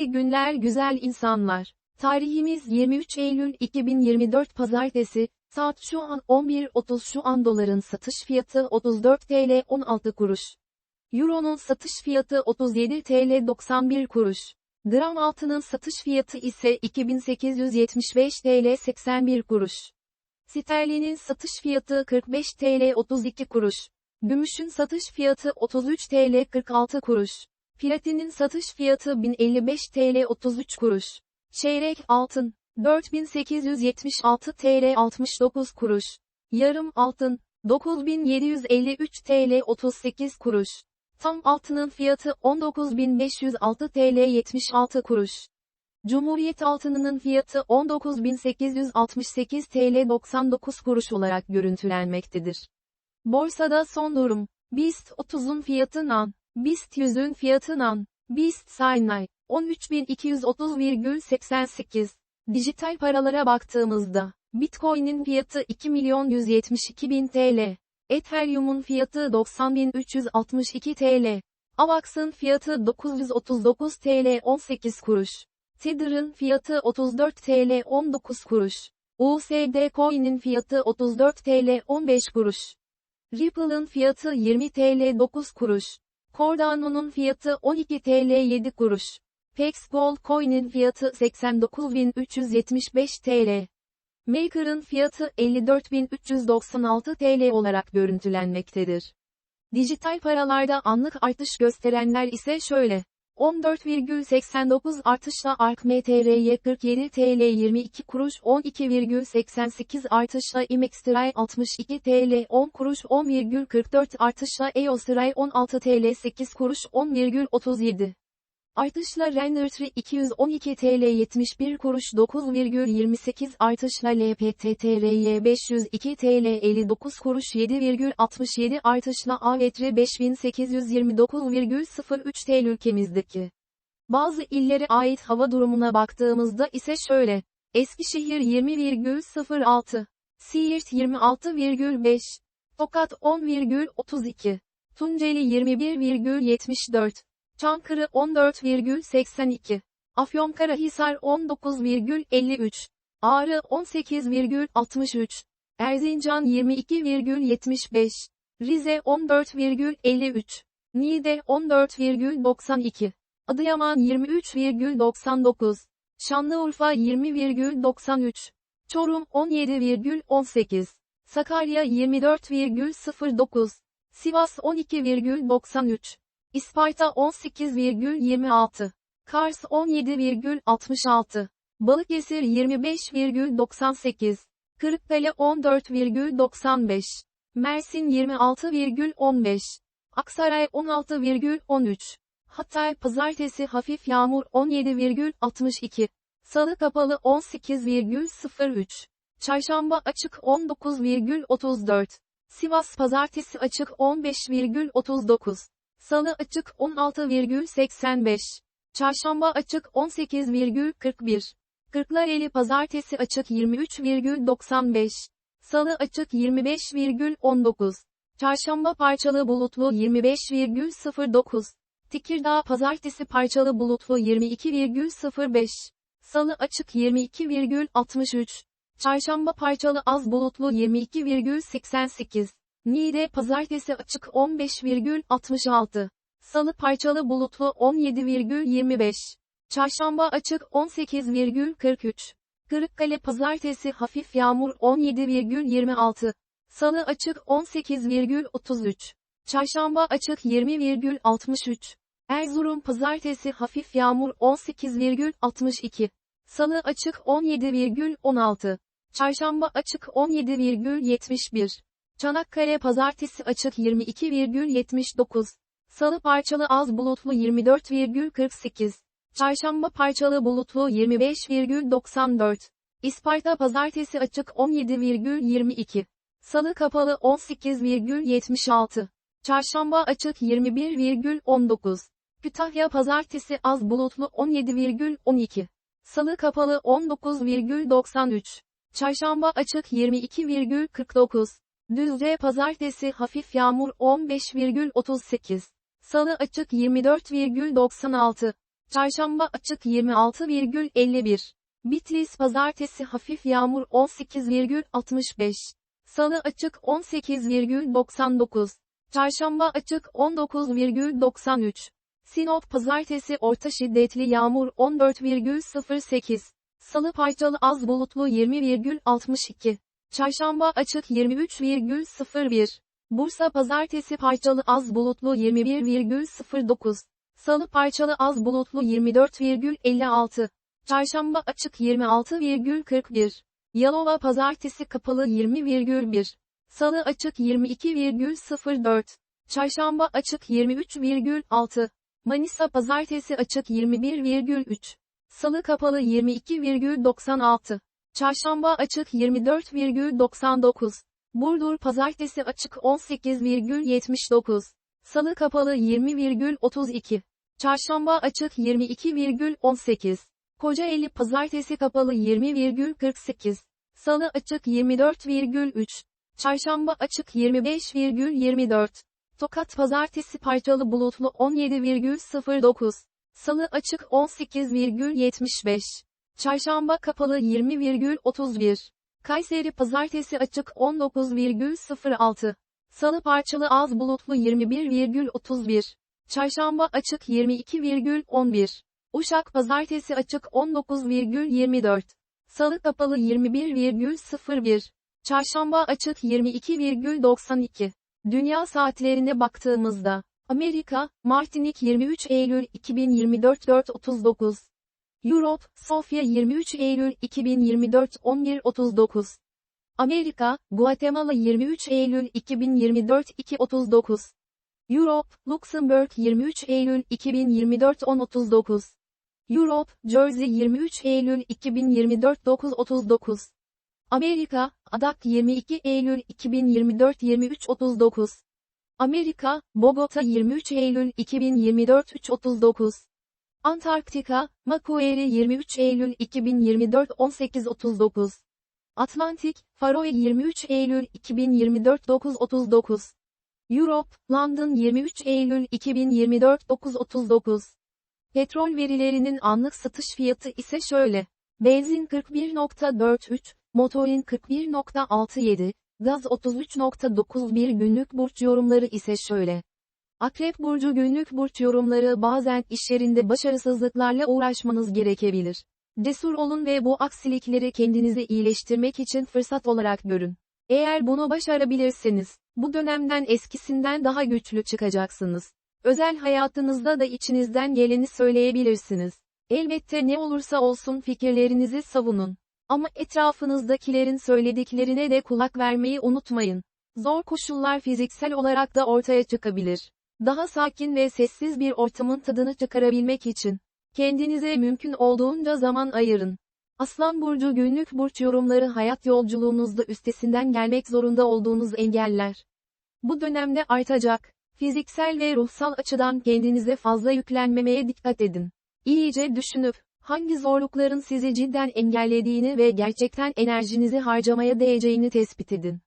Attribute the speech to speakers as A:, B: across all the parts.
A: İyi günler güzel insanlar. Tarihimiz 23 Eylül 2024 Pazartesi, saat şu an 11.30 şu an doların satış fiyatı 34 TL 16 kuruş. Euro'nun satış fiyatı 37 TL 91 kuruş. Gram altının satış fiyatı ise 2875 TL 81 kuruş. Sterlinin satış fiyatı 45 TL 32 kuruş. Gümüşün satış fiyatı 33 TL 46 kuruş. Platinin satış fiyatı 1055 TL 33 kuruş. Çeyrek altın 4876 TL 69 kuruş. Yarım altın 9753 TL 38 kuruş. Tam altının fiyatı 19506 TL 76 kuruş. Cumhuriyet altınının fiyatı 19868 TL 99 kuruş olarak görüntülenmektedir. Borsada son durum. BIST 30'un fiyatı NAN. BIST 100'ün fiyatı NAN. BIST Saynay. 13.230,88. Dijital paralara baktığımızda, Bitcoin'in fiyatı 2 milyon 172 bin TL. Ethereum'un fiyatı 90.362 TL. AVAX'ın fiyatı 939 TL 18 kuruş. Tether'ın fiyatı 34 TL 19 kuruş. USD Coin'in fiyatı 34 TL 15 kuruş. Ripple'ın fiyatı 20 TL 9 kuruş. Cardano'nun fiyatı 12 TL 7 kuruş. Pex Gold Coin'in fiyatı 89.375 TL. Maker'ın fiyatı 54.396 TL olarak görüntülenmektedir. Dijital paralarda anlık artış gösterenler ise şöyle. 14,89 artışla ARK MTRY 47 TL 22 kuruş 12,88 artışla IMEXTRAY 62 TL 10 kuruş 10,44 artışla EOSRAY 16 TL 8 kuruş 10,37 artışla Rendertree 212 TL 71 kuruş 9,28 artışla LPTTRY 502 TL 59 kuruş 7,67 artışla AVETRE 5829,03 TL ülkemizdeki. Bazı illere ait hava durumuna baktığımızda ise şöyle. Eskişehir 20,06, Siirt 26,5, Tokat 10,32, Tunceli 21,74, Çankırı 14,82. Afyonkarahisar 19,53. Ağrı 18,63. Erzincan 22,75. Rize 14,53. Niğde 14,92. Adıyaman 23,99. Şanlıurfa 20,93. Çorum 17,18. Sakarya 24,09. Sivas 12,93. İsparta 18,26. Kars 17,66. Balıkesir 25,98. Kırıkkale 14,95. Mersin 26,15. Aksaray 16,13. Hatay pazartesi hafif yağmur 17,62. Salı kapalı 18,03. Çarşamba açık 19,34. Sivas pazartesi açık 15,39. Salı açık 16,85. Çarşamba açık 18,41. Kırklareli pazartesi açık 23,95. Salı açık 25,19. Çarşamba parçalı bulutlu 25,09. Tekirdağ pazartesi parçalı bulutlu 22,05. Salı açık 22,63. Çarşamba parçalı az bulutlu 22,88. Niğde pazartesi açık 15,66. Salı parçalı bulutlu 17,25. Çarşamba açık 18,43. Kırıkkale pazartesi hafif yağmur 17,26. Salı açık 18,33. Çarşamba açık 20,63. Erzurum pazartesi hafif yağmur 18,62. Salı açık 17,16. Çarşamba açık 17,71. Çanakkale pazartesi açık 22,79. Salı parçalı az bulutlu 24,48. Çarşamba parçalı bulutlu 25,94. İsparta pazartesi açık 17,22. Salı kapalı 18,76. Çarşamba açık 21,19. Kütahya pazartesi az bulutlu 17,12. Salı kapalı 19,93. Çarşamba açık 22,49. Düzce pazartesi hafif yağmur 15,38. Salı açık 24,96. Çarşamba açık 26,51. Bitlis pazartesi hafif yağmur 18,65. Salı açık 18,99. Çarşamba açık 19,93. Sinop pazartesi orta şiddetli yağmur 14,08. Salı parçalı az bulutlu 20,62. Çarşamba açık 23,01. Bursa pazartesi parçalı az bulutlu 21,09. Salı parçalı az bulutlu 24,56. Çarşamba açık 26,41. Yalova pazartesi kapalı 20,1. Salı açık 22,04. Çarşamba açık 23,6. Manisa pazartesi açık 21,3. Salı kapalı 22,96. Çarşamba açık 24,99. Burdur pazartesi açık 18,79. Salı kapalı 20,32. Çarşamba açık 22,18. Kocaeli pazartesi kapalı 20,48. Salı açık 24,3. Çarşamba açık 25,24. Tokat pazartesi parçalı bulutlu 17,09. Salı açık 18,75. Çarşamba kapalı 20,31. Kayseri pazartesi açık 19,06. Salı parçalı az bulutlu 21,31. Çarşamba açık 22,11. Uşak pazartesi açık 19,24. Salı kapalı 21,01. Çarşamba açık 22,92. Dünya saatlerine baktığımızda, Amerika, Martinik 23 Eylül 2024 4.39. Europe, Sofya 23 Eylül 2024 11.39. Amerika, Guatemala 23 Eylül 2024 2.39. Europe, Luxembourg 23 Eylül 2024 10.39. Europe, Jersey 23 Eylül 2024 9.39. Amerika, Adak 22 Eylül 2024 23.39. Amerika, Bogota 23 Eylül 2024 3.39. Antarktika, Macquarie 23 Eylül 2024 18.39. Atlantik, Faroe 23 Eylül 2024 9.39. Europe, London 23 Eylül 2024 9.39. Petrol verilerinin anlık satış fiyatı ise şöyle. Benzin 41.43, motorin 41.67, gaz 33.91 günlük burç yorumları ise şöyle. Akrep burcu günlük burç yorumları bazen iş yerinde başarısızlıklarla uğraşmanız gerekebilir. Cesur olun ve bu aksilikleri kendinizi iyileştirmek için fırsat olarak görün. Eğer bunu başarabilirseniz, bu dönemden eskisinden daha güçlü çıkacaksınız. Özel hayatınızda da içinizden geleni söyleyebilirsiniz. Elbette ne olursa olsun fikirlerinizi savunun. Ama etrafınızdakilerin söylediklerine de kulak vermeyi unutmayın. Zor koşullar fiziksel olarak da ortaya çıkabilir. Daha sakin ve sessiz bir ortamın tadını çıkarabilmek için kendinize mümkün olduğunca zaman ayırın. Aslan burcu günlük burç yorumları hayat yolculuğunuzda üstesinden gelmek zorunda olduğunuz engeller. Bu dönemde artacak. Fiziksel ve ruhsal açıdan kendinize fazla yüklenmemeye dikkat edin. İyice düşünüp, hangi zorlukların sizi cidden engellediğini ve gerçekten enerjinizi harcamaya değeceğini tespit edin.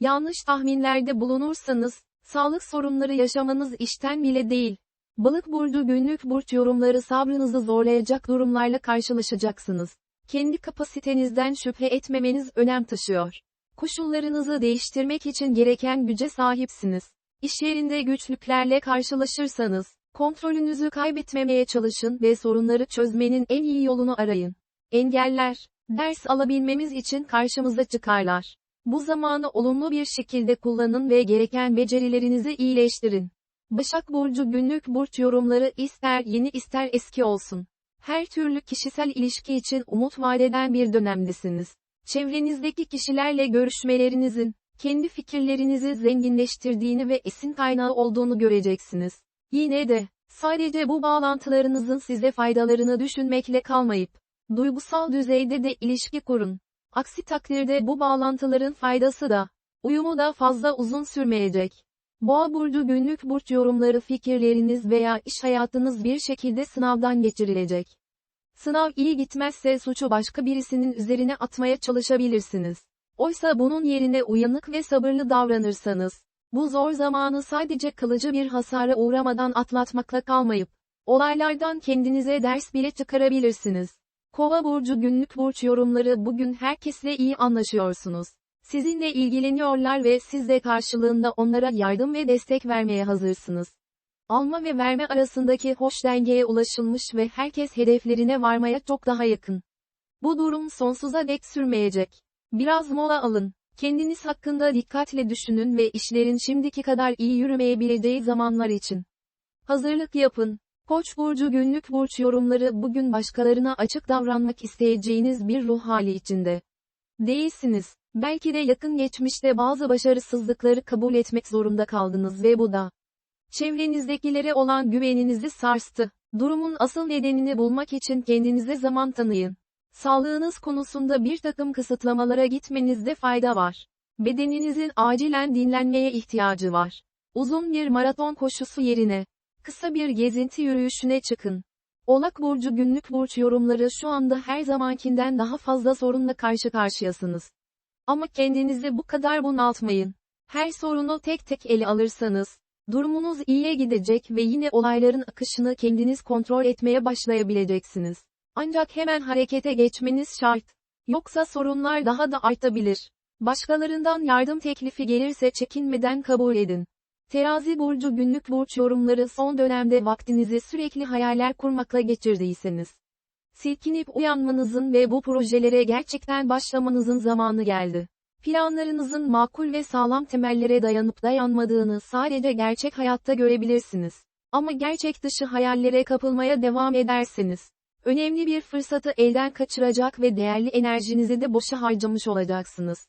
A: Yanlış tahminlerde bulunursanız, sağlık sorunları yaşamanız işten bile değil. Balık burcu günlük burç yorumları sabrınızı zorlayacak durumlarla karşılaşacaksınız. Kendi kapasitenizden şüphe etmemeniz önem taşıyor. Koşullarınızı değiştirmek için gereken güce sahipsiniz. İş yerinde güçlüklerle karşılaşırsanız, kontrolünüzü kaybetmemeye çalışın ve sorunları çözmenin en iyi yolunu arayın. Engeller, ders alabilmemiz için karşımıza çıkarlar. Bu zamanı olumlu bir şekilde kullanın ve gereken becerilerinizi iyileştirin. Başak Burcu günlük burç yorumları ister yeni ister eski olsun. Her türlü kişisel ilişki için umut vadeden bir dönemdesiniz. Çevrenizdeki kişilerle görüşmelerinizin, kendi fikirlerinizi zenginleştirdiğini ve esin kaynağı olduğunu göreceksiniz. Yine de, sadece bu bağlantılarınızın size faydalarını düşünmekle kalmayıp, duygusal düzeyde de ilişki kurun. Aksi takdirde bu bağlantıların faydası da, uyumu da fazla uzun sürmeyecek. Boğa burcu günlük burç yorumları fikirleriniz veya iş hayatınız bir şekilde sınavdan geçirilecek. Sınav iyi gitmezse suçu başka birisinin üzerine atmaya çalışabilirsiniz. Oysa bunun yerine uyanık ve sabırlı davranırsanız, bu zor zamanı sadece kalıcı bir hasara uğramadan atlatmakla kalmayıp, Olaylardan kendinize ders bile çıkarabilirsiniz. Kova burcu günlük burç yorumları bugün herkesle iyi anlaşıyorsunuz. Sizinle ilgileniyorlar ve siz de karşılığında onlara yardım ve destek vermeye hazırsınız. Alma ve verme arasındaki hoş dengeye ulaşılmış ve herkes hedeflerine varmaya çok daha yakın. Bu durum sonsuza dek sürmeyecek. Biraz mola alın. Kendiniz hakkında dikkatle düşünün ve işlerin şimdiki kadar iyi yürümeyebileceği zamanlar için. Hazırlık yapın. Koç burcu günlük burç yorumları bugün başkalarına açık davranmak isteyeceğiniz bir ruh hali içinde. Değilsiniz. Belki de yakın geçmişte bazı başarısızlıkları kabul etmek zorunda kaldınız ve bu da çevrenizdekilere olan güveninizi sarstı. Durumun asıl nedenini bulmak için kendinize zaman tanıyın. Sağlığınız konusunda bir takım kısıtlamalara gitmenizde fayda var. Bedeninizin acilen dinlenmeye ihtiyacı var. Uzun bir maraton koşusu yerine, kısa bir gezinti yürüyüşüne çıkın. Oğlak Burcu günlük burç yorumları şu anda her zamankinden daha fazla sorunla karşı karşıyasınız. Ama kendinizi bu kadar bunaltmayın. Her sorunu tek tek ele alırsanız, durumunuz iyiye gidecek ve yine olayların akışını kendiniz kontrol etmeye başlayabileceksiniz. Ancak hemen harekete geçmeniz şart. Yoksa sorunlar daha da artabilir. Başkalarından yardım teklifi gelirse çekinmeden kabul edin. Terazi burcu günlük burç yorumları son dönemde vaktinizi sürekli hayaller kurmakla geçirdiyseniz. Silkinip uyanmanızın ve bu projelere gerçekten başlamanızın zamanı geldi. Planlarınızın makul ve sağlam temellere dayanıp dayanmadığını sadece gerçek hayatta görebilirsiniz. Ama gerçek dışı hayallere kapılmaya devam ederseniz, önemli bir fırsatı elden kaçıracak ve değerli enerjinizi de boşa harcamış olacaksınız.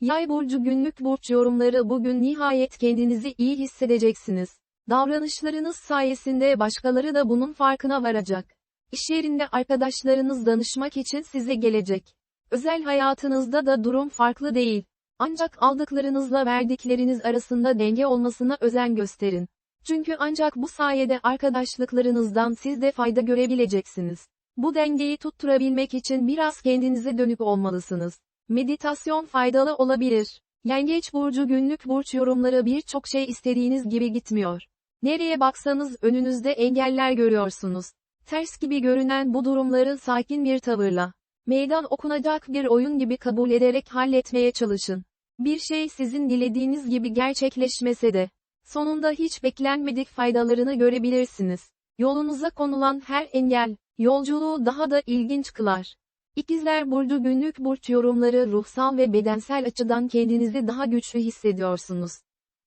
A: Yay burcu günlük burç yorumları bugün nihayet kendinizi iyi hissedeceksiniz. Davranışlarınız sayesinde başkaları da bunun farkına varacak. İş yerinde arkadaşlarınız danışmak için size gelecek. Özel hayatınızda da durum farklı değil. Ancak aldıklarınızla verdikleriniz arasında denge olmasına özen gösterin. Çünkü ancak bu sayede arkadaşlıklarınızdan siz de fayda görebileceksiniz. Bu dengeyi tutturabilmek için biraz kendinize dönük olmalısınız. Meditasyon faydalı olabilir. Yengeç burcu günlük burç yorumları birçok şey istediğiniz gibi gitmiyor. Nereye baksanız önünüzde engeller görüyorsunuz. Ters gibi görünen bu durumları sakin bir tavırla, meydan okunacak bir oyun gibi kabul ederek halletmeye çalışın. Bir şey sizin dilediğiniz gibi gerçekleşmese de, sonunda hiç beklenmedik faydalarını görebilirsiniz. Yolunuza konulan her engel, yolculuğu daha da ilginç kılar. İkizler Burcu günlük burç yorumları ruhsal ve bedensel açıdan kendinizi daha güçlü hissediyorsunuz.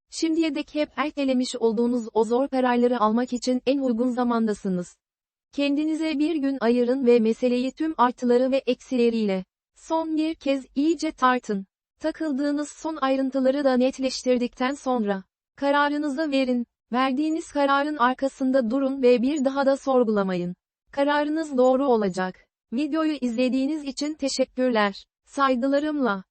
A: Şimdiye dek hep ertelemiş olduğunuz o zor kararları almak için en uygun zamandasınız. Kendinize bir gün ayırın ve meseleyi tüm artıları ve eksileriyle son bir kez iyice tartın. Takıldığınız son ayrıntıları da netleştirdikten sonra kararınızı verin. Verdiğiniz kararın arkasında durun ve bir daha da sorgulamayın. Kararınız doğru olacak. Videoyu izlediğiniz için teşekkürler. Saygılarımla.